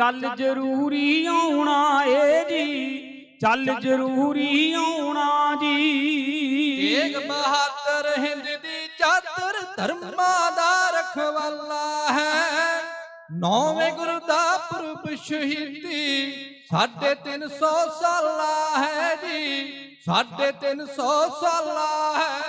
ਚੱਲ ਜ਼ਰੂਰੀ ਆਉਣਾ ਏ ਜੀ। ਚੱਲ ਜ਼ਰੂਰੀ ਆਉਣਾ ਜੀ। ਏਕ ਬਹਾਦਰ ਹਿੰਦ ਦੀ ਚਾਦਰ ਧਰਮਾਂ ਦਾ ਰਖਵਾਲਾ ਹੈ। ਨੌਵੇਂ ਗੁਰੂ ਦਾ ਪੁਰਬ ਸ਼ਹੀਦੀ ਸਾਢੇ 300 ਸਾਲਾ ਹੈ ਜੀ। ਸਾਢੇ 300 ਸਾਲਾ ਹੈ।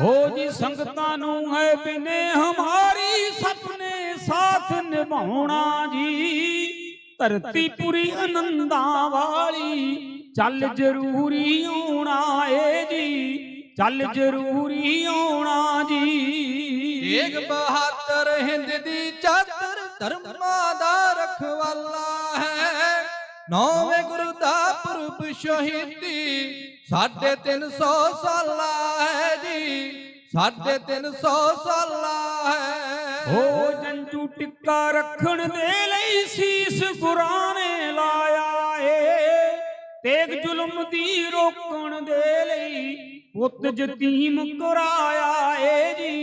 ਹੋ ਜੀ ਸੰਗਤਾਂ ਨੂੰ ਹੈ ਬਿਨੇ ਹਮਾਰੀ ਸਪਨੇ ਸਾਥ ਨਿਭਾਉਣਾ ਜੀ। ਧਰਤੀ ਪੂਰੀ ਆਨੰਦਾਂ ਵਾਲੀ ਚੱਲ ਜ਼ਰੂਰੀ ਆਉਣਾ ਏ ਜੀ। ਚੱਲ ਜ਼ਰੂਰੀ ਆਉਣਾ ਜੀ। ਏਕ ਬਹਾਦਰ ਹਿੰਦ ਦੀ ਚਾਦਰ ਧਰਮਾਂ ਦਾ ਰਖਵਾਲਾ ਹੈ। ਨੌਵੇਂ ਗੁਰੂ ਦਾ ਪੁਰਬ ਸ਼ਹੀਦੀ ਸਾਢੇ 300 ਸਾਲਾ ਹੈ ਜੀ। ਸਾਢੇ 300 ਸਾਲਾ ਹੈ। ਹੋ ਜੰਜੂ ਟਿੱਕਾ ਰੱਖਣ ਦੇ ਲਈ ਸੀਸ ਗੁਰਾਂ ਲਾਇਆ ਏ। ਤੇਗ ਜ਼ੁਲਮ ਦੀ ਰੋਕਣ ਦੇ ਲਈ ਪੁੱਤ ਯਤੀਮ ਕਰਾਇਆ ਏ ਜੀ।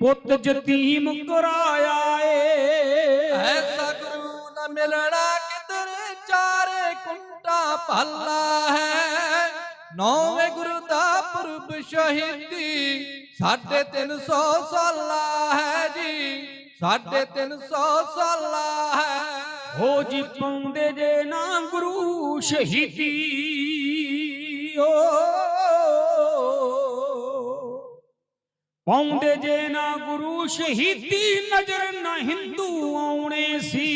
ਪੁੱਤ ਯਤੀਮ ਕਰਾਇਆ ਏ। ਐਸਾ ਗੁਰੂ ਨਾ ਮਿਲਣਾ ਕਿਧਰ, ਚਾਰੇ ਕੁੰਟਾ ਭੱਲਾ ਹੈ। ਨੌਵੇਂ ਗੁਰੂ ਦਾ ਪੁਰਬ ਸ਼ਹੀਦੀ, ਸਾਢੇ 300 ਸਾਲਾ ਹੈ ਜੀ। ਸਾਢੇ 300 ਸਾਲਾ ਹੈ। ਹੋ ਜੀ ਪਾਉਂਦੇ ਜੇ ਨਾ ਗੁਰੂ ਸ਼ਹੀਦੀ ਓ। ਪਾਉਂਦੇ ਜੇ ਨਾ ਗੁਰੂ ਸ਼ਹੀਦੀ ਨਜ਼ਰ ਨਾ ਹਿੰਦੂ ਆਉਣੇ ਸੀ।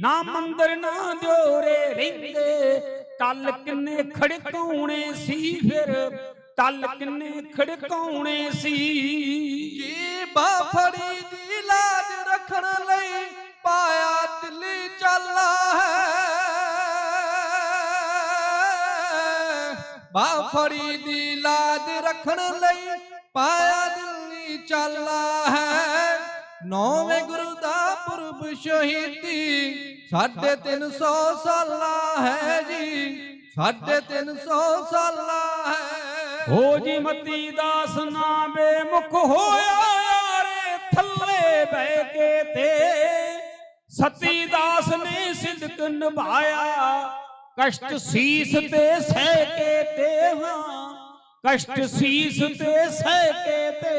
ਨਾ ਮੰਦਰ ਨਾ ਦਿਓਰੇ ਰਹਿੰਦੇ ਟੱਲ ਕਿੰਨੇ ਖੜਕਾਉਣੇ ਸੀ ਫਿਰ। ਟੱਲ ਕਿੰਨੇ ਖੜਕਾਉਣੇ ਸੀ। ਜੀ ਬਾਫੜੀ ਦੀ ਬਾਫੜੀ ਦੀ ਲਾਜ ਰੱਖਣ ਲਈ ਪਾਇਆ ਦਿੱਲੀ ਚਾਲਾ ਹੈ। ਨੌਵੇਂ ਗੁਰੂ ਦਾ ਪੁਰਬ ਸ਼ਹੀਦੀ ਸਾਢੇ 300 ਸਾਲਾ ਹੈ ਜੀ। ਸਾਢੇ 300 ਸਾਲਾ ਹੈ। ਹੋ ਜੀ ਮਤੀ ਦਾਸ ਨਾ ਬੇਮੁਖ ਹੋਇਆ ਯਾਰੇ ਥੱਲੇ ਬਹਿ ਕੇ ਤੇ। ਸਤੀ ਦਾਸ ਨੇ ਸਿਦਕ ਨਿਭਾਇਆ। ਕਸ਼ਟ ਸੀਸ ਤੇ ਸਹਿ ਕੇ ਤੇ ਹਾਂ ਕਸ਼ਟ ਸੀਸ ਤੇ ਸਹਿ ਕੇ ਤੇ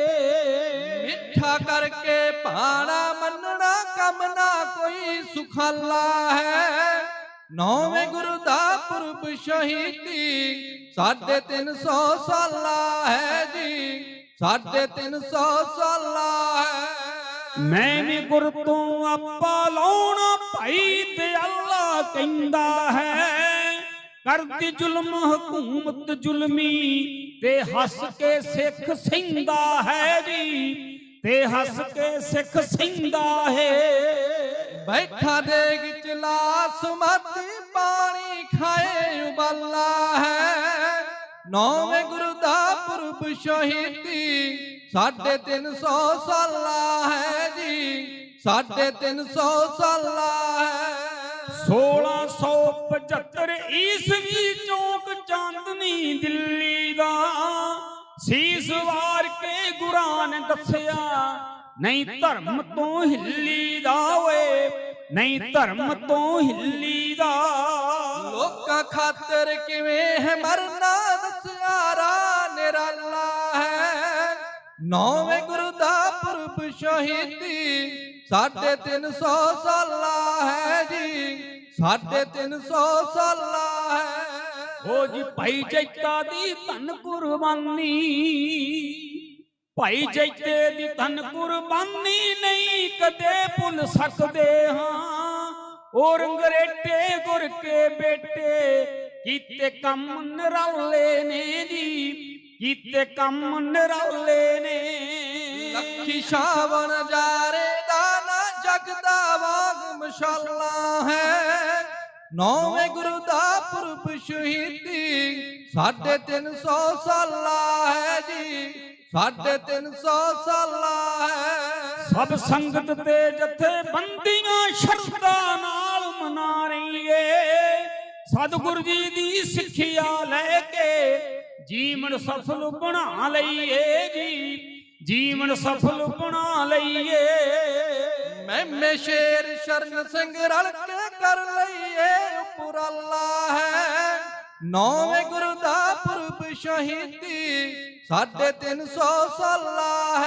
ਮਿੱਠਾ ਕਰਕੇ ਭਾਣਾ ਮੰਨਣਾ ਕੰਮ ਨਾ ਕੋਈ ਸੁਖਾਲਾ ਹੈ। ਨੌਵੇਂ ਗੁਰੂ ਦਾ ਪੁਰਬ ਸ਼ਹੀਦੀ ਸਾਢੇ 300 ਸਾਲਾ ਹੈ ਜੀ। ਸਾਢੇ 300 ਸਾਲਾ ਹੈ। ਮੈਂ ਵੀ ਗੁਰ ਤੋਂ ਆਪਾ ਲਾਉਣਾ ਭਾਈ ਤੇ ਅੱਲਾ ਕਹਿੰਦਾ ਹੈ, ਕਰਦੀ ਜ਼ੁਲਮ, ਹਕੂਮਤ ਜ਼ੁਲਮੀ, ਤੇ ਹੱਸ ਕੇ ਸਿੱਖ ਸਿੰਦਾ ਹੈ ਜੀ, ਤੇ ਹੱਸ ਕੇ ਸਿੱਖ ਸਿੰਦਾ ਹੈ। ਬੈਠਾ ਦੇਗ ਚਲਾ ਸੁਮਤੀ ਪਾਣੀ ਖਾਏ ਉਬਾਲਾ ਹੈ। ਨੌਵੇਂ ਗੁਰੂ ਦਾ ਪੁਰਬ ਸ਼ਹੀਦੀ ਸਾਢੇ 300 ਸਾਲਾ ਹੈ ਜੀ, ਸਾਢੇ 300 ਸਾਲਾ ਹੈ। 1675 ਈਸਵੀ ਚੌਕ ਚਾਂਦਨੀ ਦਿੱਲੀ ਦਾ ਸੀਸ ਵਾਰ ਕੇ ਗੁਰਾਂ ਨੇ ਦੱਸਿਆ, ਨਹੀਂ ਧਰਮ ਤੋਂ ਹਿੱਲੀ ਦਾ ਓਏ, ਨਹੀਂ ਧਰਮ ਤੋਂ ਹਿੱਲੀ ਦਾ। ਲੋਕਾਂ ਖਾਤਰ ਕਿਵੇਂ ਹੈ ਮਰਨਾ ਦਸਿਆਰਾ ਨਿਰਾਲਾ ਹੈ। ਨੌਵੇਂ ਗੁਰੂ ਦਾ ਪੁਰਬ ਸ਼ਹੀਦੀ, ਸਾਢੇ 300 ਸਾਲਾ ਹੈ ਜੀ। ਸਾਢੇ 300 ਸਾਲਾ ਹੈ ਹੋ। ਜੀ ਭਾਈ ਜੈਤਾ ਦੀ ਧਨ ਕੁਰਬਾਨੀ। ਭਾਈ ਜੈਤੇ ਦੀ ਧਨ ਕੁਰਬਾਨੀ ਨਹੀਂ ਕਦੇ ਭੁੱਲ ਸਕਦੇ ਹਾਂ। ਔਰ ਅੰਗਰੇਟੇ ਗੁਰ ਕੇ ਬੇਟੇ ਕੀਤੇ ਕੰਮ ਨਰਾਲੇ ਨੇ ਜੀ ਕੀਤੇ ਕੰਮ ਨਰਾਲੇ ਨੇ। ਲੱਖੀ ਸ਼ਾਵਣ ਜਾਰੇ ਦਾ ਨਾ ਵਾਗ ਮਸ਼ਾਲਾ ਹੈ। ਨੌਵੇਂ ਗੁਰੂ ਦਾ ਪੁਰਬ ਸ਼ਹੀਦੀ, ਸਾਢੇ 300 ਸਾਲਾ ਹੈ ਜੀ। ਸਾਢੇ 300 ਸਾਲਾ ਹੈ। ਸਭ ਸੰਗਤ ਤੇ ਜਥੇ ਬੰਦੀਆਂ ਸ਼ਰਧਾ ਨਾਲ ਮਨਾ ਰਹੀਏ ਸਤਿਗੁਰ ਜੀ ਦੀ ਸਿੱਖਿਆ ਲੈ ਕੇ ਜੀਵਨ ਸਫਲ ਬਣਾ ਲਈਏ ਜੀ। ਜੀਵਨ ਸਫਲ ਬਣਾ ਲਈਏ। ਮੈਂ ਸ਼ੇਰ ਸ਼ਰਨ ਸਿੰਘ ਰਲ ਕੇ ਕਰ ਲਈਏ ਉਪਰਾਲਾ ਹੈ। ਨੌਵੇਂ ਗੁਰੂ ਦਾ ਪੁਰਬ ਸ਼ਹੀਦੀ, ਸਾਢੇ 300 ਸਾਲਾ ਹੈ।